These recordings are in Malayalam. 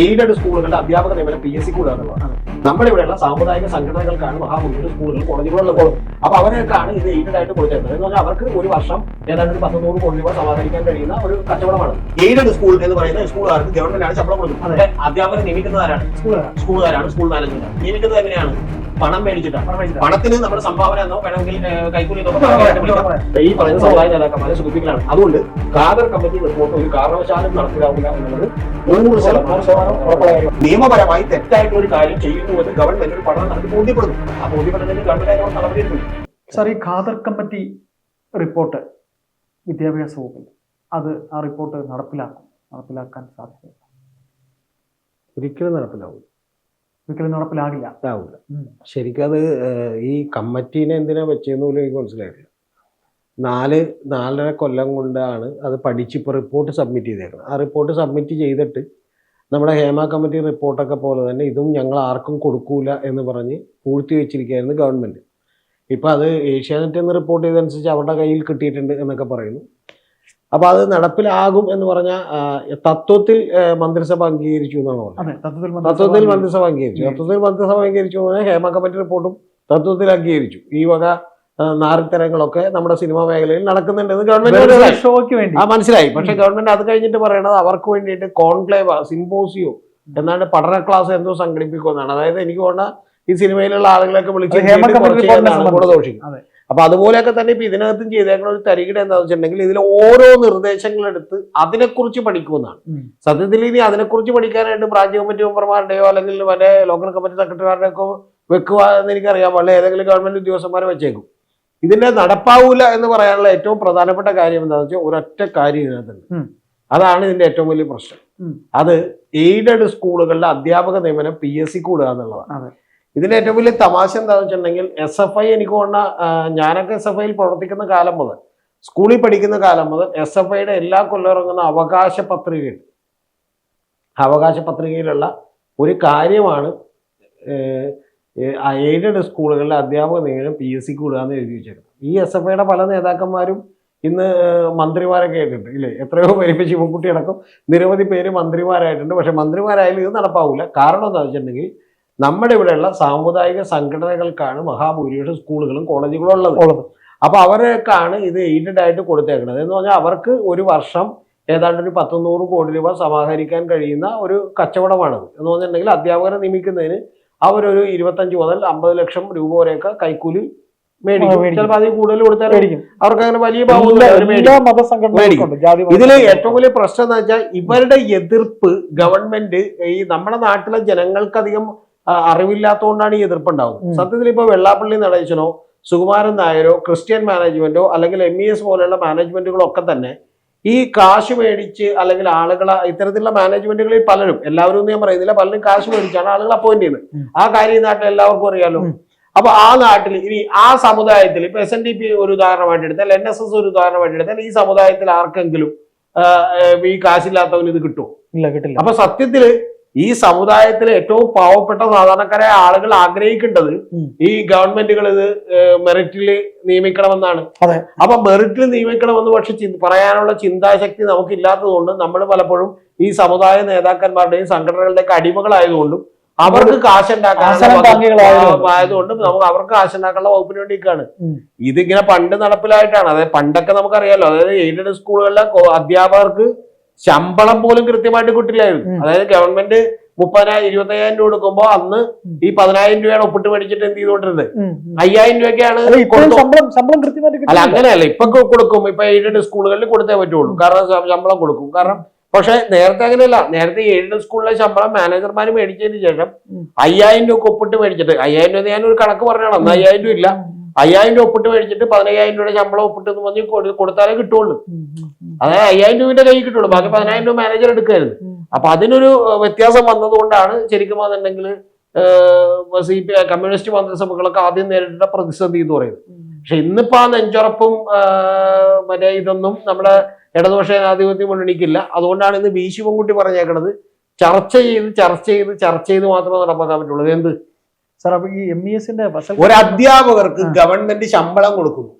എയ്ഡഡ് സ്കൂളുകളുടെ അധ്യാപക നിയമനം പി എസ് സി കൂടുകയാണ് നമ്മുടെ ഇവിടെയുള്ള സാമുദായിക സംഘടനകൾക്കാണ് മഹാഭൂരിപക്ഷ സ്കൂളുകൾ കോളേജുകളുള്ളത് അപ്പൊ അവരൊക്കെയാണ് ഇത് എയ്ഡഡ് ആയിട്ട് കൊടുത്തേക്കുന്നത് എന്ന് പറഞ്ഞാൽ അവർക്ക് ഒരു വർഷം ഏതാണ്ട് ഒരു പത്തുനൂറ് കോടി രൂപ സമാഹരിക്കാൻ കഴിയുന്ന ഒരു കച്ചവടമാണ്. എയ്ഡഡ് സ്കൂൾ എന്ന് പറയുന്ന സ്കൂളുകാർക്ക് ഗവൺമെന്റ് ആണ് ശമ്പളം കൊടുക്കുന്നത്. അധ്യാപകരെ നിയമിക്കുന്നതാരാണ് സ്കൂളുകാരാണ്. സ്കൂൾ മാനേജ്മെന്റ് നിയമിക്കുന്നത് എങ്ങനെയാണ്? പണം മേടിച്ചിട്ടാണ്. പണം മേടിച്ചിട്ടാണ്. പണത്തിന് നമ്മുടെ സംഭാവന എന്നോ വേണമെങ്കിൽ കൈക്കൂലി. ഈ പറയുന്ന സമുദായ നേതാക്കന്മാരെ സൂചിപ്പിക്കലാണ്. അതുകൊണ്ട് ഖാദർ കമ്മിറ്റി റിപ്പോർട്ട് ഒരു കാരണവശാലും നടപ്പിലാവില്ല എന്നുള്ളത് നൂറ് ശതമാനം നിയമപരമായി തെറ്റായിട്ട് ഒരു കാര്യം ചെയ്യുന്നു എന്ന് ഗവൺമെന്റ് ഒരു പഠനം നടത്തി ബോധ്യപ്പെടുന്നു. ആ ബോധ്യപ്പെടുന്നതിന് ഗവൺമെന്റ് അതിനോട് നടപടിയെടുക്കും. സാർ ഈ ഖാദർ കമ്മിറ്റി റിപ്പോർട്ട് വിദ്യാഭ്യാസ വകുപ്പിൽ അത് ആ റിപ്പോർട്ട് നടപ്പിലാക്കും. നടപ്പിലാക്കാൻ സാധ്യത ഒരിക്കലും നടപ്പിലാവില്ല. ഒരിക്കലും നടപ്പിലാകില്ല. ഉം. ശരിക്കും അത് ഈ കമ്മിറ്റീനെ എന്തിനാ വെച്ചതെന്ന് പോലും എനിക്ക് മനസ്സിലായിട്ടില്ല. നാല് നാലര കൊല്ലം കൊണ്ടാണ് അത് പഠിച്ച് ഇപ്പോൾ റിപ്പോർട്ട് സബ്മിറ്റ് ചെയ്തേക്കുന്നത് ആ റിപ്പോർട്ട് സബ്മിറ്റ് ചെയ്തിട്ട് നമ്മുടെ ഹേമ കമ്മിറ്റി റിപ്പോർട്ടൊക്കെ പോലെ തന്നെ ഇതും ഞങ്ങൾ ആർക്കും കൊടുക്കൂല എന്ന് പറഞ്ഞ് പൂഴ്ത്തി വെച്ചിരിക്കുകയായിരുന്നു ഗവൺമെന്റ് ഇപ്പോൾ അത് ഏഷ്യാനെറ്റ് എന്ന് റിപ്പോർട്ട് ചെയ്തതനുസരിച്ച് അവരുടെ കയ്യിൽ കിട്ടിയിട്ടുണ്ട് എന്നൊക്കെ പറയുന്നു. അപ്പോൾ അത് നടപ്പിലാകും എന്ന് പറഞ്ഞ തത്വത്തിൽ മന്ത്രിസഭ അംഗീകരിച്ചു എന്നാണ് പറഞ്ഞത്. തത്വത്തിൽ മന്ത്രിസഭ അംഗീകരിച്ചു. തത്വത്തിൽ മന്ത്രിസഭ അംഗീകരിച്ചു പറഞ്ഞാൽ ഹേമ കമ്മിറ്റി റിപ്പോർട്ടും തത്വത്തിൽ അംഗീകരിച്ചു. ഈ വക നാറിത്തരങ്ങളൊക്കെ നമ്മുടെ സിനിമാ മേഖലയിൽ നടക്കുന്നുണ്ടെന്ന് ഗവൺമെന്റ് ഷോയ്ക്ക് വേണ്ടി. ആ മനസ്സിലായി. പക്ഷെ ഗവൺമെന്റ് അത് കഴിഞ്ഞിട്ട് പറയണത് അവർക്ക് വേണ്ടിയിട്ട് കോൺക്ലേവ് സിംബോസിയോ എന്നാണ് പഠന ക്ലാസ് എന്തോ സംഘടിപ്പിക്കുമെന്നാണ്. അതായത് എനിക്ക് തോന്നുന്ന ഈ സിനിമയിലുള്ള ആളുകളൊക്കെ വിളിച്ച് ദോഷിക്കും. അപ്പൊ അതുപോലെയൊക്കെ തന്നെ ഇപ്പൊ ഇതിനകത്തും ചെയ്തേക്കുന്ന ഒരു തരികിട എന്താണെന്ന് വെച്ചിട്ടുണ്ടെങ്കിൽ ഇതിൽ ഓരോ നിർദ്ദേശങ്ങളെടുത്ത് അതിനെക്കുറിച്ച് പഠിക്കുമെന്നാണ്. സത്യത്തിൽ ഇനി അതിനെക്കുറിച്ച് പഠിക്കാനായിട്ട് ബ്രാഞ്ച് കമ്മിറ്റി മെമ്പർമാരുടെയോ അല്ലെങ്കിൽ മറ്റേ ലോക്കൽ കമ്മിറ്റി സെക്രട്ടറിമാരുടെയൊക്കെ വെക്കുക എന്ന് എനിക്കറിയാം. വല്ല ഏതെങ്കിലും ഗവൺമെന്റ് ഉദ്യോഗസ്ഥന്മാരെ വെച്ചേക്കും. ഇതിന്റെ നടപ്പാവൂല എന്ന് പറയാനുള്ള ഏറ്റവും പ്രധാനപ്പെട്ട കാര്യം എന്താണെന്ന് വെച്ചാൽ ഒരൊറ്റ കാര്യം ഇതിനകത്തുണ്ട്. അതാണ് ഇതിന്റെ ഏറ്റവും വലിയ പ്രശ്നം. അത് എയ്ഡഡ് സ്കൂളുകളിലെ അധ്യാപക നിയമനം പി എസ് സി കൂടുക എന്നുള്ളതാണ്. ഇതിന്റെ ഏറ്റവും വലിയ തമാശ എന്താണെന്ന് വെച്ചിട്ടുണ്ടെങ്കിൽ എസ് എഫ് ഐ എനിക്ക് തോന്നുന്ന ഞാനൊക്കെ എസ് എഫ് ഐയിൽ പ്രവർത്തിക്കുന്ന കാലം മുതൽ സ്കൂളിൽ പഠിക്കുന്ന കാലം മുതൽ എസ് എഫ് ഐയുടെ എല്ലാ കൊല്ലം ഇറങ്ങുന്ന അവകാശ പത്രികയിൽ അവകാശ പത്രികയിലുള്ള ഒരു കാര്യമാണ് എയ്ഡഡ് സ്കൂളുകളിലെ അധ്യാപക നിയമനം പി എസ് സിക്ക് കൂടുക എന്ന് എഴുതി വെച്ചേക്കുന്നത്. ഈ എസ് എഫ് ഐയുടെ പല നേതാക്കന്മാരും ഇന്ന് മന്ത്രിമാരൊക്കെ ആയിട്ടുണ്ട് ഇല്ലേ? എത്രയോ പേര് ഇപ്പൊ ശിവൻകുട്ടി അടക്കം നിരവധി പേര് മന്ത്രിമാരായിട്ടുണ്ട് പക്ഷേ മന്ത്രിമാരായാലും ഇത് നടപ്പാവില്ല കാരണം എന്താണെന്ന് വെച്ചിട്ടുണ്ടെങ്കിൽ നമ്മുടെ ഇവിടെയുള്ള സാമുദായിക സംഘടനകൾക്കാണ് മഹാഭൂരിപക്ഷം സ്കൂളുകളും കോളേജുകളും ഉള്ളത്. അപ്പോൾ അപ്പൊ അവരൊക്കെയാണ് ഇത് എയ്ഡഡ് ആയിട്ട് കൊടുത്തേക്കുന്നത് എന്ന് പറഞ്ഞാൽ അവർക്ക് ഒരു വർഷം ഏതാണ്ട് ഒരു പത്തൊന്നൂറ് കോടി രൂപ സമാഹരിക്കാൻ കഴിയുന്ന ഒരു കച്ചവടമാണത്. എന്ന് പറഞ്ഞിട്ടുണ്ടെങ്കിൽ അധ്യാപകരെ നിയമിക്കുന്നതിന് അവരൊരു ഇരുപത്തഞ്ച് മുതൽ അമ്പത് ലക്ഷം രൂപ വരെയൊക്കെ കൈക്കൂലി മേടിക്കും. ചിലപ്പോൾ അതിൽ കൂടുതൽ കൊടുത്താൽ അവർക്ക് അങ്ങനെ വലിയ ഇതിൽ. ഏറ്റവും വലിയ പ്രശ്നം എന്ന് വെച്ചാൽ ഇവരുടെ എതിർപ്പ് ഗവൺമെന്റ് ഈ നമ്മുടെ നാട്ടിലെ ജനങ്ങൾക്കധികം അറിവില്ലാത്തതുകൊണ്ടാണ് ഈ എതിർപ്പ് ഉണ്ടാവുന്നത് സത്യത്തിൽ ഇപ്പൊ വെള്ളാപ്പള്ളി നടേശനോ സുകുമാരൻ നായരോ ക്രിസ്ത്യൻ മാനേജ്മെന്റോ അല്ലെങ്കിൽ എം ഇ എസ് പോലെയുള്ള മാനേജ്മെന്റുകളോ ഒക്കെ തന്നെ ഈ കാശ് മേടിച്ച് അല്ലെങ്കിൽ ആളുകളെ ഇത്തരത്തിലുള്ള മാനേജ്മെന്റുകളിൽ പലരും എല്ലാവരും ഒന്നും ഞാൻ പറയുന്നില്ല പലരും കാശ് മേടിച്ചാണ് ആളുകൾ അപ്പോയിന്റ് ചെയ്യുന്നത്. ആ കാര്യം നാട്ടിൽ എല്ലാവർക്കും അറിയാലോ. അപ്പൊ ആ നാട്ടിൽ ഇനി ആ സമുദായത്തിൽ ഇപ്പൊ എസ് എൻ ഡി പി ഒരു ഉദാഹരണമായിട്ട് എടുത്താൽ എൻ എസ് എസ് ഒരു ഉദാഹരണമായിട്ട് എടുത്താൽ ഈ സമുദായത്തിൽ ആർക്കെങ്കിലും ഈ കാശില്ലാത്തവന് ഇത് കിട്ടുമോ? ഇല്ല കിട്ടില്ല. അപ്പൊ സത്യത്തിൽ ഈ സമുദായത്തിലെ ഏറ്റവും പാവപ്പെട്ട സാധാരണക്കാരായ ആളുകൾ ആഗ്രഹിക്കേണ്ടത് ഈ ഗവൺമെന്റുകൾ ഇത് മെറിറ്റിൽ നിയമിക്കണമെന്നാണ്. അപ്പൊ മെറിറ്റിൽ നിയമിക്കണമെന്ന് പക്ഷെ പറയാനുള്ള ചിന്താശക്തി നമുക്കില്ലാത്തതുകൊണ്ട് നമ്മൾ പലപ്പോഴും ഈ സമുദായ നേതാക്കന്മാരുടെയും സംഘടനകളുടെയൊക്കെ അടിമകളായതുകൊണ്ടും അവർക്ക്. ആയതുകൊണ്ട് നമുക്ക് അവർക്ക് കാശുണ്ടാക്കാനുള്ള വകുപ്പിന് വേണ്ടിയിട്ടാണ് ഇതിങ്ങനെ പണ്ട് നടപ്പിലായിട്ടാണ്. അതായത് പണ്ടൊക്കെ നമുക്കറിയാലോ. അതായത് എയ്ഡഡ് സ്കൂളുകളിലെ അധ്യാപകർക്ക് ശമ്പളം പോലും കൃത്യമായിട്ട് കിട്ടില്ലായിരുന്നു. അതായത് ഗവൺമെന്റ് മുപ്പതിനായിരം ഇരുപത്തയ്യായിരം രൂപ കൊടുക്കുമ്പോ അന്ന് ഈ പതിനായിരം രൂപയാണ് ഒപ്പിട്ട് മേടിച്ചിട്ട് എന്ത് ചെയ്തോണ്ടിരുന്നത്. അയ്യായിരം രൂപയ്ക്കാണ് അല്ല അങ്ങനെയല്ല. ഇപ്പൊ കൊടുക്കും. ഇപ്പൊ എയ്ഡഡ് സ്കൂളുകളിൽ കൊടുത്തേ പറ്റുള്ളൂ. കാരണം ശമ്പളം കൊടുക്കും. കാരണം പക്ഷെ നേരത്തെ അങ്ങനെയല്ല. നേരത്തെ എയ്ഡഡ് സ്കൂളിലെ ശമ്പളം മാനേജർമാർ മേടിച്ചതിന് ശേഷം അയ്യായിരം രൂപ ഒപ്പിട്ട് മേടിച്ചിട്ട് അയ്യായിരം രൂപ ഞാൻ ഒരു കണക്ക് പറഞ്ഞാണ് അന്ന് അയ്യായിരം രൂപ ഇല്ല. അയ്യായിരം രൂപ ഒപ്പിട്ട് മേടിച്ചിട്ട് പതിനയ്യായിരം രൂപയുടെ ശമ്പളം ഒപ്പിട്ട് എന്ന് പറഞ്ഞ് കൊടുത്താലേ കിട്ടുള്ളൂ. അതായത് അയ്യായിരം രൂപയുടെ കയ്യിൽ കിട്ടുള്ളൂ. ബാക്കി പതിനായിരം രൂപ മാനേജർ എടുക്കായിരുന്നു. ഉം. അപ്പൊ അതിനൊരു വ്യത്യാസം വന്നതുകൊണ്ടാണ് ശരിക്കും അതെന്നുണ്ടെങ്കിൽ സി പി കമ്മ്യൂണിസ്റ്റ് മന്ത്രിസഭകളൊക്കെ ആദ്യം നേരിട്ട പ്രതിസന്ധി എന്ന് പറയുന്നത്. പക്ഷെ ഇന്നിപ്പോ ആ നെഞ്ചുറപ്പും മറ്റേ ഇതൊന്നും നമ്മുടെ ഇടതുപക്ഷ ജനാധിപത്യ മുന്നണിക്കില്ല. അതുകൊണ്ടാണ് ഇന്ന് ബി ശിവൻകുട്ടി പറഞ്ഞേക്കണത്. ചർച്ച ചെയ്ത് ചർച്ച ചെയ്ത് ചർച്ച ചെയ്ത് മാത്രമേ നടപ്പാക്കാൻ പറ്റുള്ളൂ. എന്ത്? സാർ അപ്പൊ ഈ എം ഇ എസിന്റെ ഒരു അധ്യാപകർക്ക് ഗവൺമെന്റ് ശമ്പളം കൊടുക്കുന്നു.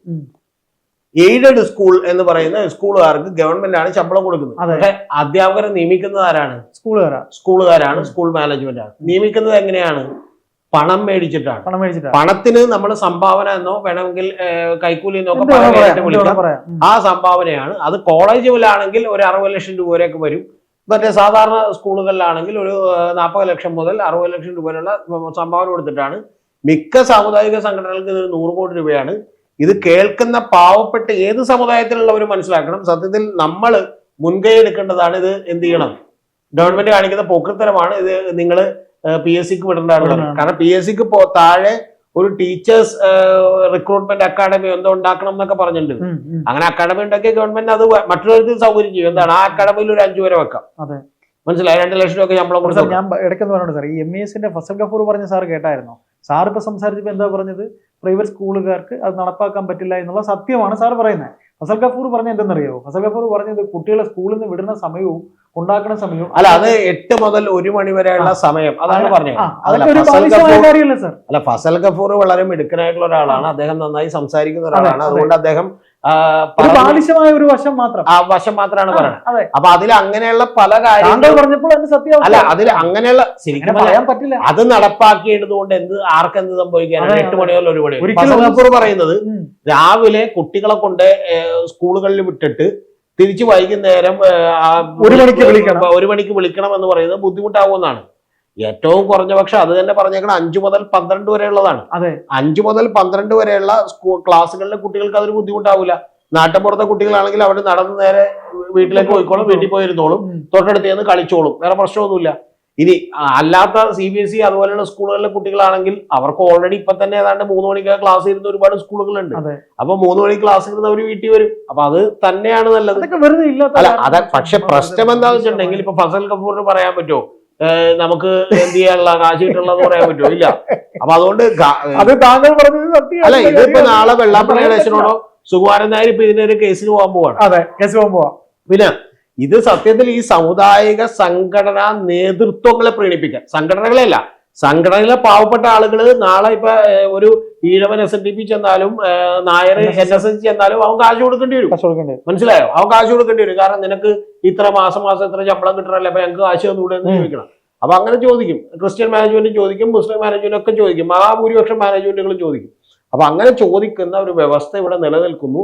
എയ്ഡഡ് സ്കൂൾ എന്ന് പറയുന്ന സ്കൂളുകാർക്ക് ഗവൺമെന്റ് ആണ് ശമ്പളം കൊടുക്കുന്നത്. അതെ. അധ്യാപകരെ നിയമിക്കുന്നത് ആരാണ്? സ്കൂളുകാരാണ് സ്കൂളുകാരാണ് സ്കൂൾ മാനേജ്മെന്റ് ആണ് നിയമിക്കുന്നത് എങ്ങനെയാണ്? പണം മേടിച്ചിട്ടാണ്. പണം മേടിച്ചിട്ടാണ്. പണത്തിന് നമ്മൾ സംഭാവന എന്നോ വേണമെങ്കിൽ കൈക്കൂലി എന്നോ വിളിക്കാം. ആ സംഭാവനയാണ്. അത് കോളേജുകളിലാണെങ്കിൽ ഒരു അറുപത് ലക്ഷം രൂപ വരെയൊക്കെ വരും. മറ്റേ സാധാരണ സ്കൂളുകളിലാണെങ്കിൽ ഒരു നാൽപ്പത് ലക്ഷം മുതൽ അറുപത് ലക്ഷം രൂപയുള്ള സംഭാവന കൊടുത്തിട്ടാണ്. മിക്ക സാമുദായിക സംഘടനകൾക്ക് ഇതൊരു നൂറ് കോടി രൂപയാണ്. ഇത് കേൾക്കുന്ന പാവപ്പെട്ട ഏത് സമുദായത്തിലുള്ളവരും മനസ്സിലാക്കണം. സത്യത്തിൽ നമ്മൾ മുൻകൈ എടുക്കേണ്ടതാണ് ഇത് എന്ത് ചെയ്യണം? ഗവൺമെന്റ് കാണിക്കുന്ന പോക്കൃത്തരമാണ് ഇത് നിങ്ങൾ പി എസ് സിക്ക് വിടേണ്ടതാണ്. കാരണം പി എസ് സിക്ക് താഴെ ഒരു ടീച്ചേഴ്സ് റിക്രൂട്ട്മെന്റ് അക്കാഡമി എന്തോ ഉണ്ടാക്കണം എന്നൊക്കെ പറഞ്ഞിട്ടുണ്ട്. അങ്ങനെ അക്കാഡമി ഉണ്ടാക്കിയ ഗവൺമെന്റ് അത് മറ്റൊരു സൗകര്യം ചെയ്യും. എന്താണ്? ആ അക്കാഡമിയിൽ ഒരു അഞ്ചു വരെ വെക്കാം. അതെ. മനസ്സിലായി? രണ്ട് ലക്ഷം രൂപ ശമ്പളം കൊടുത്തു ഞാൻ ഇടയ്ക്ക് പറഞ്ഞു സാർ. ഈ എം ഇ എസിന്റെ ഫസൽ ഗഫൂർ പറഞ്ഞ സാർ കേട്ടായിരുന്നോ? സാർ ഇപ്പൊ സംസാരിച്ചപ്പോ എന്താ പറഞ്ഞത്? പ്രൈവറ്റ് സ്കൂളുകാർക്ക് അത് നടപ്പാക്കാൻ പറ്റില്ല എന്നുള്ള സത്യമാണ് സാർ പറയുന്നത്. ഫസൽ ഗഫൂർ പറഞ്ഞ എന്തെന്നറിയോ? ഫസൽ ഗഫൂർ പറഞ്ഞത് കുട്ടികളെ സ്കൂളിൽ നിന്ന് വിടുന്ന സമയവും ഉണ്ടാക്കുന്ന സമയം അല്ല അത് എട്ട് മുതൽ ഒരു മണി വരെയുള്ള സമയം. അതാണ് പറഞ്ഞത്. അല്ല ഫസൽ ഗഫൂർ വളരെ മിടുക്കനായിട്ടുള്ള ഒരാളാണ്. അദ്ദേഹം നന്നായി സംസാരിക്കുന്ന ഒരാളാണ്. അതുകൊണ്ട് അദ്ദേഹം ഒരു ബാലിശമായ ഒരു വശം മാത്രം. ആ വശം മാത്രമാണ് പറയുന്നത്. അപ്പൊ അതിൽ അങ്ങനെയുള്ള പല കാര്യങ്ങൾ കാര്യങ്ങളും പറഞ്ഞപ്പോൾ സത്യം അല്ല അതിൽ അങ്ങനെയുള്ള അങ്ങനെ ശരിക്കും പറയാൻ പറ്റില്ല. അത് നടപ്പാക്കിയത് കൊണ്ട് എന്ത് ആർക്കെന്ത് സംഭവിക്കാനാണ് എട്ട്. മണിയോ ഒരു ഗഫൂർ പറയുന്നത് രാവിലെ കുട്ടികളെ കൊണ്ട് സ്കൂളുകളിൽ വിട്ടിട്ട് തിരിച്ച് വൈകുന്നേരം ഒരു മണിക്ക് വിളിക്കണം. ഒരു മണിക്ക് വിളിക്കണം എന്ന് പറയുന്നത് ബുദ്ധിമുട്ടാവുമെന്നാണ്. ഏറ്റവും കുറഞ്ഞ പക്ഷെ അത് തന്നെ പറഞ്ഞേക്കണം അഞ്ചു മുതൽ പന്ത്രണ്ട് വരെ ഉള്ളതാണ് അതെ. അഞ്ചു മുതൽ പന്ത്രണ്ട് വരെയുള്ള സ്കൂൾ ക്ലാസ്സുകളിലെ കുട്ടികൾക്ക് അതൊരു ബുദ്ധിമുട്ടാവില്ല നാട്ടിൻപുറത്തെ കുട്ടികളാണെങ്കിൽ അവർ നടന്ന് നേരെ വീട്ടിലേക്ക് പോയിക്കോളും വീട്ടിൽ പോയിരുന്നോളും തൊട്ടടുത്തേന്ന് തൊട്ടടുത്ത് കളിച്ചോളും വേറെ പ്രശ്നമൊന്നുമില്ല. ഇനി അല്ലാത്ത സി ബി എസ് ഇ അതുപോലെയുള്ള സ്കൂളുകളിലെ കുട്ടികളാണെങ്കിൽ അവർക്ക് ഓൾറെഡി ഇപ്പൊ തന്നെ ഏതാണ്ട് മൂന്ന് മണിക്ക് ക്ലാസ് ഇരുന്ന ഒരുപാട് സ്കൂളുകളുണ്ട്. അപ്പൊ മൂന്ന് മണിക്ക് ക്ലാസ് ഇരുന്ന് അവർ വീട്ടിൽ വരും. അപ്പൊ അത് തന്നെയാണ് നല്ലത്. അല്ല അതെ പക്ഷെ പ്രശ്നം എന്താണെന്ന് വെച്ചിട്ടുണ്ടെങ്കിൽ ഇപ്പൊ ഫസൽ കപൂറിന് പറയാൻ പറ്റുമോ? നമുക്ക് എന്ത് ചെയ്യാനുള്ള കാശ് കിട്ടുള്ളത് പറയാൻ പറ്റുമോ? ഇല്ല. അപ്പൊ അതുകൊണ്ട് അത് താങ്കൾ പറഞ്ഞത് സത്യം. അല്ല ഇതിപ്പോ നാളെ വെള്ളാപ്പള്ളി ഗണേശനോടോ സുകുമാരൻ നായർ ഇപ്പൊ ഇതിനൊരു കേസിന് പോകാൻ പോവാണ്. അതെ കേസ് പിന്നെ ഇത് സത്യത്തിൽ ഈ സമുദായിക സംഘടനാ നേതൃത്വങ്ങളെ പ്രീണിപ്പിക്കാൻ. സംഘടനകളെയല്ല. സംഘടനയിലെ പാവപ്പെട്ട ആളുകൾ നാളെ ഇപ്പൊ ഒരു ഈഴവൻ എസ് എൻ ഡി പി ചെന്നാലും നായർ എൻ എസ് എസ് ചെന്നാലും അവൻ കാശ് കൊടുക്കേണ്ടി വരും. മനസ്സിലായോ? അവൻ കാശ് കൊടുക്കേണ്ടി വരും. കാരണം നിനക്ക് ഇത്ര മാസം മാസം ഇത്ര ശമ്പളം കിട്ടണല്ലേ? അപ്പൊ ഞങ്ങൾക്ക് കാശ് തന്നൂടെ എന്ന് ചോദിക്കണം. അപ്പൊ അങ്ങനെ ചോദിക്കും. ക്രിസ്ത്യൻ മാനേജ്മെന്റ് ചോദിക്കും മുസ്ലിം മാനേജ്മെന്റ് ഒക്കെ ചോദിക്കും. മഹാഭൂരിപക്ഷം മാനേജ്മെന്റുകളും ചോദിക്കും. അപ്പൊ അങ്ങനെ ചോദിക്കുന്ന ഒരു വ്യവസ്ഥ ഇവിടെ നിലനിൽക്കുന്നു.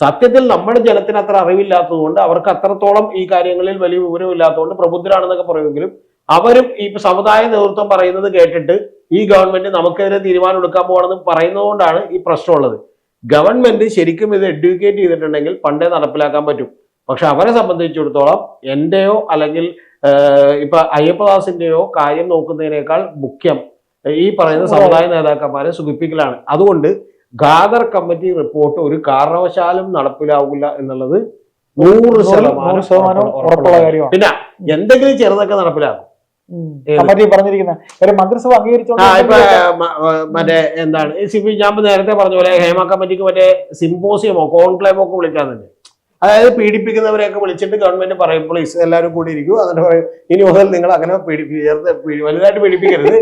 സത്യത്തിൽ നമ്മുടെ ജനത്തിന് അത്ര അറിവില്ലാത്തതുകൊണ്ട് അവർക്ക് അത്രത്തോളം ഈ കാര്യങ്ങളിൽ വലിയ വിവരമില്ലാത്തതുകൊണ്ട് പ്രബുദ്ധരാണെന്നൊക്കെ പറയുമെങ്കിലും അവരും ഈ സമുദായ നേതൃത്വം പറയുന്നത് കേട്ടിട്ട് ഈ ഗവൺമെന്റ് നമുക്കെതിരെ തീരുമാനം എടുക്കാൻ പോകണമെന്ന് പറയുന്നതുകൊണ്ടാണ് ഈ പ്രശ്നമുള്ളത്. ഗവൺമെന്റ് ശരിക്കും ഇത് എഡ്യൂക്കേറ്റ് ചെയ്തിട്ടുണ്ടെങ്കിൽ പണ്ടേ നടപ്പിലാക്കാൻ പറ്റും. പക്ഷെ അവരെ സംബന്ധിച്ചിടത്തോളം എന്റെയോ അല്ലെങ്കിൽ ഇപ്പൊ അയ്യപ്പദാസിന്റെയോ കാര്യം നോക്കുന്നതിനേക്കാൾ മുഖ്യം ഈ പറയുന്ന സമുദായ നേതാക്കന്മാരെ സുഖിപ്പിക്കലാണ്. അതുകൊണ്ട് ഖാദർ കമ്മിറ്റി റിപ്പോർട്ട് ഒരു കാരണവശാലും നടപ്പിലാവില്ല എന്നുള്ളത് നൂറ് ശതമാനം ഉറപ്പുള്ള കാര്യമാണ്. പിന്നെ എന്തെങ്കിലും ചെറുതൊക്കെ നടപ്പിലാക്കും. കമ്മിറ്റി പറഞ്ഞിരിക്കുന്ന. മന്ത്രിസഭ അംഗീകരിച്ചോ മറ്റേ എന്താണ്? ഞാൻ നേരത്തെ പറഞ്ഞ പോലെ ഹേമ കമ്മിറ്റിക്ക് മറ്റേ സിമ്പോസിയമോ കോൺക്ലേവോ ഒക്കെ വിളിക്കാറുണ്ട് അതായത് പീഡിപ്പിക്കുന്നവരെയൊക്കെ വിളിച്ചിട്ട് ഗവൺമെന്റ് പറയും പ്ലീസ് എല്ലാവരും കൂടി ഇരിക്കും. എന്നിട്ട് പറയും ഇനി മുതൽ നിങ്ങൾ അങ്ങനെ പീഡിപ്പിക്കരുത് വലുതായിട്ട് പീഡിപ്പിക്കരുത്.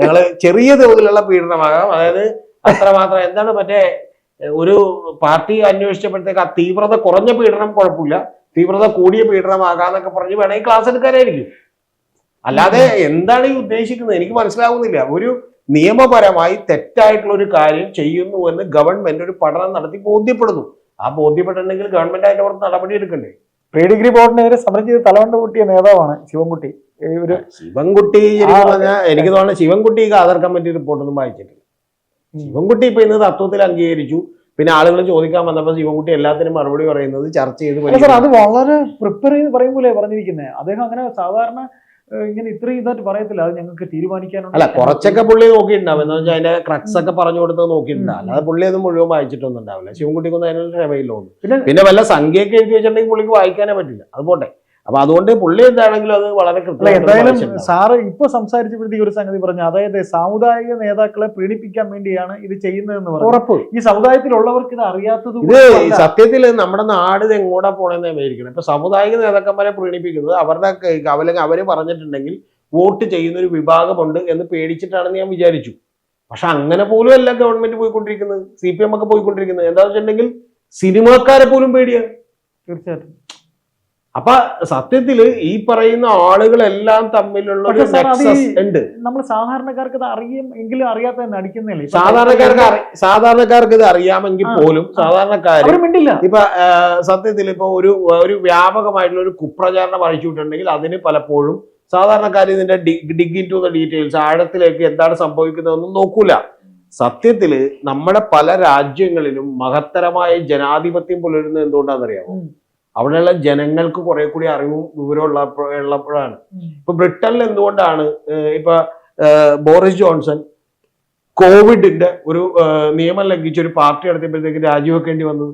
ഞങ്ങൾ ചെറിയ തോതിലുള്ള പീഡനമാകാം. അതായത് അത്രമാത്രം. എന്താണ് മറ്റേ ഒരു പാർട്ടി അന്വേഷിച്ചപ്പോഴത്തേക്ക് ആ തീവ്രത കുറഞ്ഞ പീഡനം കുഴപ്പമില്ല. തീവ്രത കൂടിയ പീഡനമാകാന്നൊക്കെ പറഞ്ഞ് വേണമെങ്കിൽ ക്ലാസ് എടുക്കാനായിരിക്കും. അല്ലാതെ എന്താണ് ഈ ഉദ്ദേശിക്കുന്നത്? എനിക്ക് മനസ്സിലാവുന്നില്ല. ഒരു നിയമപരമായി തെറ്റായിട്ടുള്ള ഒരു കാര്യം ചെയ്യുന്നു എന്ന് ഗവൺമെന്റ് ഒരു പഠനം നടത്തി ബോധ്യപ്പെടുന്നു. ആ ബോധ്യപ്പെട്ടിട്ടുണ്ടെങ്കിൽ ഗവൺമെന്റ് അതിന്റെ പുറത്ത് നടപടി എടുക്കണ്ടേ? പ്രീ ഡിഗ്രി ബോർഡിനെതിരെ സമരം ചെയ്ത് തലവണ്ട കൂട്ടിയ നേതാവാണ് ശിവൻകുട്ടി. ഒരു ശിവൻകുട്ടി എനിക്ക് തോന്നുന്നത് ശിവൻകുട്ടി ആധാർ കമ്മിറ്റി റിപ്പോർട്ടൊന്നും വായിച്ചിട്ടില്ല. ശിവൻകുട്ടി ഇപ്പൊ ഇന്ന് തത്വത്തിൽ അംഗീകരിച്ചു. പിന്നെ ആളുകൾ ചോദിക്കാൻ വന്നപ്പോൾ ശിവൻകുട്ടി എല്ലാത്തിനും മറുപടി പറയുന്നത് ചർച്ച ചെയ്ത് സാർ അത് വളരെ പ്രിപ്പയർ ചെയ്ത് പറയുമ്പോഴേ പറഞ്ഞിരിക്കുന്നത് അദ്ദേഹം അങ്ങനെ സാധാരണ ഇങ്ങനെ ഇത്രയും ഇതായിട്ട് പറയത്തില്ല. അത് ഞങ്ങൾക്ക് തീരുമാനിക്കാനുണ്ട്. അല്ല കുറച്ചൊക്കെ പുള്ളി നോക്കിയിട്ടുണ്ടാവും. എന്ന് വെച്ചാൽ അതിന്റെ ക്രക്സ് ഒക്കെ പറഞ്ഞു കൊടുത്തത് നോക്കിയിട്ടുണ്ടാവും. അല്ലാതെ പുള്ളി ഒന്നും മുഴുവൻ വായിച്ചിട്ടൊന്നും ഉണ്ടാവില്ല. ശിവൻകുട്ടിക്കൊന്നും അതിനൊരു ക്ഷമയില്ല തോന്നുന്നു. പിന്നെ- പിന്നെ വല്ല സംഖ്യയൊക്കെ എഴുതി വെച്ചിട്ടുണ്ടെങ്കിൽ പുള്ളിക്ക് വായിക്കാനേ പറ്റില്ല. അത് പോട്ടെ. അപ്പൊ അതുകൊണ്ട് പുള്ളി എന്താണെങ്കിലും അത് വളരെ എന്തായാലും. സാറ് ഇപ്പൊ സംസാരിച്ചപ്പോഴത്തേക്ക് ഒരു സംഗതി പറഞ്ഞു. അതായത് സാമുദായിക നേതാക്കളെ പ്രീണിപ്പിക്കാൻ വേണ്ടിയാണ് ഇത് ചെയ്യുന്നതെന്ന് പറഞ്ഞു. ഉറപ്പ്. ഈ സമുദായത്തിലുള്ളവർക്ക് ഇത് അറിയാത്തത് ഇത്. സത്യത്തിൽ നമ്മുടെ നാട് ഇത് എങ്ങോട്ടാ പോണെന്ന് വിചാരിക്കണം ഇപ്പൊ സാമുദായിക നേതാക്കന്മാരെ പ്രീണിപ്പിക്കുന്നത് അവരുടെ അല്ലെങ്കിൽ അവർ പറഞ്ഞിട്ടുണ്ടെങ്കിൽ വോട്ട് ചെയ്യുന്ന ഒരു വിഭാഗമുണ്ട് എന്ന് പേടിച്ചിട്ടാണെന്ന് ഞാൻ വിചാരിച്ചു. പക്ഷെ അങ്ങനെ പോലും അല്ല ഗവൺമെന്റ് പോയിക്കൊണ്ടിരിക്കുന്നത്. സി പി എം ഒക്കെ പോയിക്കൊണ്ടിരിക്കുന്നത്. എന്താ വെച്ചിട്ടുണ്ടെങ്കിൽ സിനിമാക്കാരെ പോലും പേടിയാണ്. തീർച്ചയായിട്ടും. അപ്പൊ സത്യത്തിൽ ഈ പറയുന്ന ആളുകളെല്ലാം തമ്മിലുള്ള ഉണ്ട്. നമ്മൾ സാധാരണക്കാർക്ക് ഇത് അറിയും എങ്കിലും അറിയാത്ത നടിക്കുന്നില്ല സാധാരണക്കാർക്ക് സാധാരണക്കാർക്ക് ഇത് അറിയാമെങ്കിൽ പോലും സാധാരണക്കാർ മിണ്ടില്ല. ഇപ്പൊ സത്യത്തിൽ ഇപ്പൊ ഒരു ഒരു വ്യാപകമായിട്ടുള്ള ഒരു കുപ്രചാരണം അഴിച്ചുവിട്ടുണ്ടെങ്കിൽ അതിന് പലപ്പോഴും സാധാരണക്കാർ ഇതിന്റെ dig in to the details ആഴത്തിലേക്ക് എന്താണ് സംഭവിക്കുന്നതെന്നും നോക്കൂല. സത്യത്തിൽ നമ്മുടെ പല രാജ്യങ്ങളിലും മഹത്തരമായ ജനാധിപത്യം പുലരുന്നത് എന്തുകൊണ്ടാണെന്നറിയാമോ. അവിടെയുള്ള ജനങ്ങൾക്ക് കുറെ കൂടി അറിവും വിവരവും ഉള്ള ഉള്ളപ്പോഴാണ്. ഇപ്പൊ ബ്രിട്ടനിൽ എന്തുകൊണ്ടാണ് ഇപ്പൊ ബോറിസ് ജോൺസൺ കോവിഡിന്റെ ഒരു നിയമം ലംഘിച്ച് ഒരു പാർട്ടി നടത്തിയപ്പോഴത്തേക്ക് രാജിവെക്കേണ്ടി വന്നത്.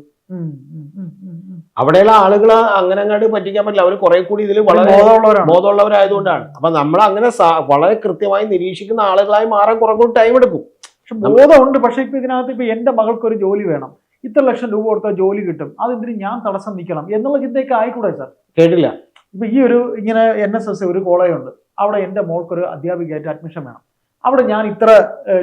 അവിടെയുള്ള ആളുകൾ അങ്ങനെ അങ്ങോട്ട് പറ്റിക്കാൻ പറ്റില്ല. അവർ കുറെ കൂടി ഇതിൽ വളരെ ബോധമുള്ളവരാണ്. ബോധമുള്ളവരായതുകൊണ്ടാണ്. അപ്പൊ നമ്മൾ അങ്ങനെ വളരെ കൃത്യമായി നിരീക്ഷിക്കുന്ന ആളുകളായി മാറാൻ കുറെ കൂടി ടൈം എടുക്കും. പക്ഷെ ബോധമുണ്ട്. പക്ഷെ ഇപ്പൊ ഇതിനകത്ത് ഇപ്പൊ എന്റെ മകൾക്ക് ഒരു ജോലി വേണം. ഇത്ര ലക്ഷം രൂപ കൊടുത്താൽ ജോലി കിട്ടും. അതെന്തിന് ഞാൻ തടസ്സം നിൽക്കണം? എന്നുള്ള ചിന്തയൊക്കെ ആയിക്കൂടെ സാർ? കേട്ടില്ല. ഇപ്പൊ ഈ ഒരു ഇങ്ങനെ എൻ എസ് എസ് ഒരു കോളേജ് ഉണ്ട് അവിടെ എന്റെ മോൾക്കൊരു അധ്യാപികയായിട്ട് അഡ്മിഷൻ വേണം. അവിടെ ഞാൻ ഇത്ര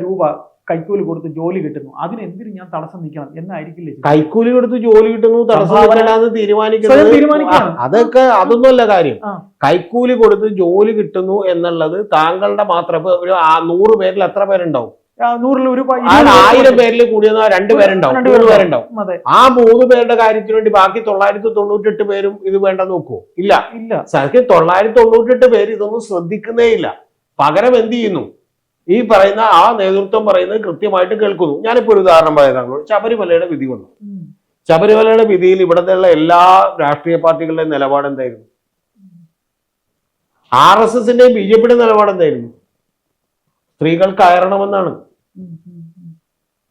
രൂപ കൈക്കൂലി കൊടുത്ത് ജോലി കിട്ടുന്നു. അതിന് എന്തിന് ഞാൻ തടസ്സം നിൽക്കണം എന്നായിരിക്കില്ല കൈക്കൂലി കൊടുത്ത് ജോലി കിട്ടുന്നു തടസ്സം തീരുമാനിക്കുന്നത് അതൊക്കെ അതൊന്നുമല്ല കാര്യം. കൈക്കൂലി കൊടുത്ത് ജോലി കിട്ടുന്നു എന്നുള്ളത് താങ്കളുടെ മാത്രം ഒരു നൂറ് പേരിൽ എത്ര പേരുണ്ടാവും? നൂറിൽ ഒരു ആയിരം പേരിൽ കൂടിയെന്ന രണ്ട് പേരുണ്ടാവും രണ്ട് മൂന്ന് പേരുണ്ടാവും. പേരുണ്ടാവും. അതെ. ആ മൂന്ന് പേരുടെ കാര്യത്തിന് വേണ്ടി ബാക്കി തൊള്ളായിരത്തി തൊണ്ണൂറ്റെട്ട് പേരും ഇത് വേണ്ട നോക്കുവോ ഇല്ല. ഇല്ല. സത്യം തൊള്ളായിരത്തി തൊണ്ണൂറ്റെട്ട് പേര് ഇതൊന്നും ശ്രദ്ധിക്കുന്നേ ഇല്ല. പകരം എന്ത് ചെയ്യുന്നു? ഈ പറയുന്ന ആ നേതൃത്വം പറയുന്നത് കൃത്യമായിട്ട് കേൾക്കുന്നു. ഞാനിപ്പോ ഒരു ഉദാഹരണം പറയുന്നത് ശബരിമലയുടെ വിധി വന്നു. ശബരിമലയുടെ വിധിയിൽ ഇവിടത്തെയുള്ള എല്ലാ രാഷ്ട്രീയ പാർട്ടികളുടെയും നിലപാട് എന്തായിരുന്നു ആർ എസ് എസിന്റെയും ബി ജെ പിയുടെ നിലപാട് എന്തായിരുന്നു സ്ത്രീകൾ കയറണമെന്നാണ്.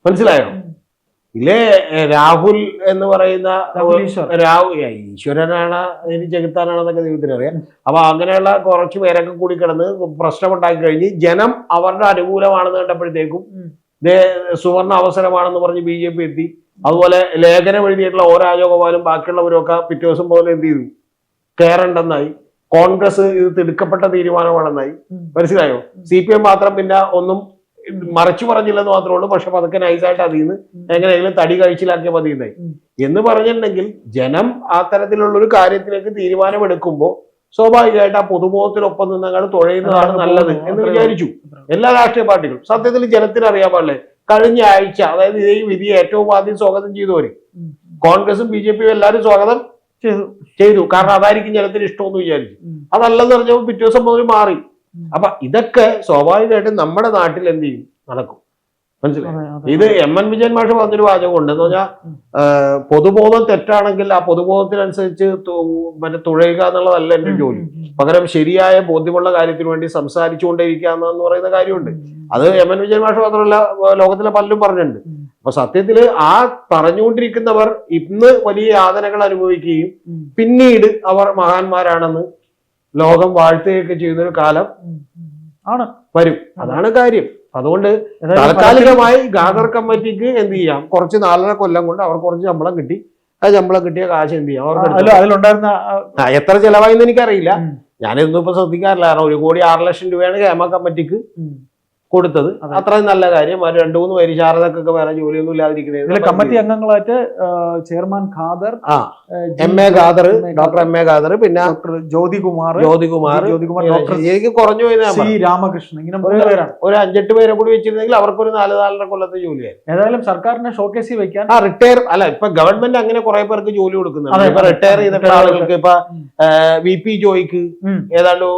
മനസ്സിലായോ. ഇല്ലേ രാഹുൽ എന്ന് പറയുന്ന രാഹുൽ ഈശ്വരനാണ് ഇനി ചെകുത്താനാണെന്നൊക്കെ ദൈവത്തിന് അറിയാം. അപ്പൊ അങ്ങനെയുള്ള കുറച്ച് പേരൊക്കെ കൂടി കിടന്ന് പ്രശ്നമുണ്ടാക്കി കഴിഞ്ഞ് ജനം അവരുടെ അനുകൂലമാണെന്ന് കണ്ടപ്പോഴത്തേക്കും സുവർണ അവസരമാണെന്ന് പറഞ്ഞ് ബി ജെ പി എത്തി. അതുപോലെ ലേഖനം എഴുതിയിട്ടുള്ള ഓ രാജഗോപാലും ബാക്കിയുള്ളവരും ഒക്കെ പിറ്റേ ദിവസം പോലെ എന്ത് ചെയ്തു? കയറണ്ടെന്നായി. കോൺഗ്രസ് ഇത് തിടുക്കപ്പെട്ട തീരുമാനമാണെന്നായി. മനസ്സിലായോ? സി പി എം മാത്രം പിന്നെ ഒന്നും മറച്ചു പറഞ്ഞില്ലെന്ന് മാത്രമേ ഉള്ളൂ. പക്ഷെ പതുക്കെ നൈസായിട്ട് അതിൽ നിന്ന് എങ്ങനെയെങ്കിലും തടി കഴിച്ചിലാക്കിയ മതി എന്നായി എന്ന് പറഞ്ഞിട്ടുണ്ടെങ്കിൽ ജനം ആ തരത്തിലുള്ള ഒരു കാര്യത്തിലേക്ക് തീരുമാനമെടുക്കുമ്പോൾ സ്വാഭാവികമായിട്ട് ആ പൊതുബോധത്തിനൊപ്പം നിന്നങ്ങൾ തുഴയുന്നതാണ് നല്ലത് എന്ന് വിചാരിച്ചു. എല്ലാ രാഷ്ട്രീയ പാർട്ടികളും. സത്യത്തിൽ ജനത്തിന് അറിയാൻ പാടില്ലേ? കഴിഞ്ഞ ആഴ്ച അതായത് ഇതേ വിധിയെ ഏറ്റവും ആദ്യം സ്വാഗതം ചെയ്തവര്. കോൺഗ്രസും ബി ജെ പിയും എല്ലാവരും സ്വാഗതം. ചെയ്തു ചെയ്തു കാരണം അതായിരിക്കും ജനത്തിന് ഇഷ്ടമെന്ന് വിചാരിച്ചു. അതല്ലെന്ന് പറഞ്ഞപ്പോൾ പിറ്റേ ദിവസം മുതൽ മാറി. അപ്പൊ ഇതൊക്കെ സ്വാഭാവികമായിട്ടും നമ്മുടെ നാട്ടിൽ എന്ത് ചെയ്യും നടക്കും മനസ്സിലായി. ഇത് എം എൻ വിജയൻ മാഷ് പറഞ്ഞൊരു വാചകം ഉണ്ട് എന്ന് പറഞ്ഞാൽ പൊതുബോധം തെറ്റാണെങ്കിൽ ആ പൊതുബോധത്തിനനുസരിച്ച് മറ്റേ തുഴയുക എന്നുള്ളതല്ല എന്റെ ജോലി. പകരം ശരിയായ ബോധ്യമുള്ള കാര്യത്തിന് വേണ്ടി സംസാരിച്ചുകൊണ്ടേയിരിക്കുക എന്ന് പറയുന്ന കാര്യമുണ്ട്. അത് എം എൻ വിജയൻ മാഷ് മാത്രമല്ല ലോകത്തിലെ പലരും പറഞ്ഞിട്ടുണ്ട്. അപ്പൊ സത്യത്തിൽ ആ പറഞ്ഞുകൊണ്ടിരിക്കുന്നവർ ഇന്ന് വലിയ യാതനകൾ അനുഭവിക്കുകയും പിന്നീട് അവർ മഹാന്മാരാണെന്ന് ലോകം വാഴ്ത്തുകയൊക്കെ ചെയ്യുന്നൊരു കാലം. ആണ്. വരും. അതാണ് കാര്യം. അതുകൊണ്ട് താൽക്കാലികമായി ഗാദർ കമ്മിറ്റിക്ക് എന്ത് ചെയ്യാം? കുറച്ച് നാലര കൊല്ലം കൊണ്ട് അവർ കുറച്ച് ശമ്പളം കിട്ടി. ആ ശമ്പളം കിട്ടിയ കാശ് എന്ത് ചെയ്യാം? അവർക്ക്. അതിലുണ്ടായിരുന്ന എത്ര ചെലവായി എത്ര ചെലവായെന്ന് എനിക്കറിയില്ല ഞാനിതൊന്നും ഇപ്പൊ ശ്രദ്ധിക്കാറില്ല. കാരണം ഒരു കോടി ആറ് ലക്ഷം രൂപയാണ് ഹേമ കമ്മിറ്റിക്ക്. കൊടുത്തത് അതെ. അത്രയും നല്ല കാര്യം അവർ രണ്ടു മൂന്ന് പേര് ശാരദക്കൊക്കെ വേറെ ജോലിയൊന്നും ഇല്ലാതിരിക്കുന്നത് കമ്മിറ്റി അംഗങ്ങളായിട്ട് ആ, ചെയർമാൻ ഖാദർ ആ ആ, M A Khader doctor M A Khader പിന്നെ ഡോക്ടർ ജ്യോതികുമാർ ജ്യോതികുമാർ ജ്യോതികുമാർ ഡോക്ടർ എനിക്ക് കുറഞ്ഞു പോയി രാമകൃഷ്ണൻ ഇങ്ങനെ പേരാണ് ഒരു അഞ്ചെട്ട് പേരെ കൂടി വെച്ചിരുന്നെങ്കിൽ അവർക്കൊരു നാല് നാലര കൊല്ലത്തെ ജോലിയായി ഏതായാലും സർക്കാരിനെ ഷോക്കേസ് വെക്കാൻ ആ റിട്ടയർ അല്ല ഇപ്പൊ ഗവൺമെന്റ് അങ്ങനെ കുറെ പേർക്ക് ജോലി കൊടുക്കുന്നുണ്ട് ഇപ്പൊ. റിട്ടയർ ചെയ്തിട്ടുള്ള ആളുകൾക്ക് ഇപ്പൊ. വി പി ജോയിക്ക്. ഏതാണ്ട്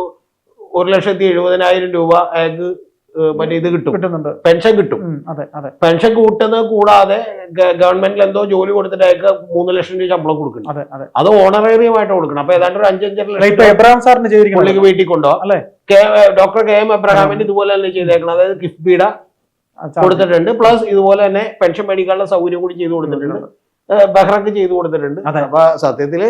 ഒരു ലക്ഷത്തി എഴുപതിനായിരം രൂപ അയാൾക്ക് മറ്റേ ഇത് കിട്ടും. കിട്ടുന്നുണ്ട്. പെൻഷൻ കിട്ടും. അതെ അതെ. പെൻഷൻ കൂട്ടുന്നത് കൂടാതെ ഗവൺമെന്റിൽ എന്തോ ജോലി കൊടുത്തിട്ട് അയാൾക്ക് മൂന്ന് ലക്ഷം രൂപ ശമ്പളം കൊടുക്കണം അതെ അതെ. അത് ഓണറേറിയമായിട്ട് കൊടുക്കണം. അപ്പൊ ഏതാണ്ട് ഒരു അഞ്ചഞ്ചര ലക്ഷം എബ്രഹാം സാറിന് ചെയ്തിരിക്കണം പുള്ളിക്ക് വീട്ടിൽ കൊണ്ടോ? അല്ലെ? ഡോക്ടർ കെ എം എബ്രഹാമിന് ഇതുപോലെ തന്നെ ചെയ്തേക്കണം. അതായത് കിഫ്ബിയുടെ കൊടുത്തിട്ടുണ്ട്. പ്ലസ് ഇതുപോലെ തന്നെ പെൻഷൻ മേടിക്കാനുള്ള സൗകര്യം കൂടി ചെയ്തു കൊടുത്തിട്ടുണ്ട്. ബഹ്റക്ക് ചെയ്തു കൊടുത്തിട്ടുണ്ട്. അതെ. അപ്പൊ സത്യത്തിൽ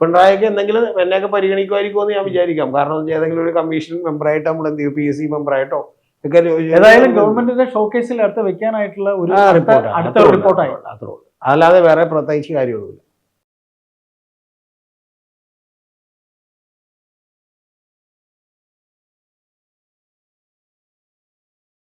പിണറായിക്ക് എന്തെങ്കിലും എന്നെയൊക്കെ പരിഗണിക്കുമായിരിക്കുമോ എന്ന് ഞാൻ വിചാരിക്കാം. കാരണം ഏതെങ്കിലും ഒരു കമ്മീഷൻ മെമ്പറായിട്ടോ നമ്മൾ എന്ത് ചെയ്യും? പി എസ് സി മെമ്പറായിട്ടോ ഏതായാലും ഗവൺമെന്റിന്റെ ഷോക്കേസിൽ അടുത്ത് വെക്കാനായിട്ടുള്ള ഒരു അടുത്ത റിപ്പോർട്ടായി. അത്രേ ഉള്ളൂ. അല്ലാതെ വേറെ പ്രത്യേകിച്ച് കാര്യമൊന്നുമില്ല.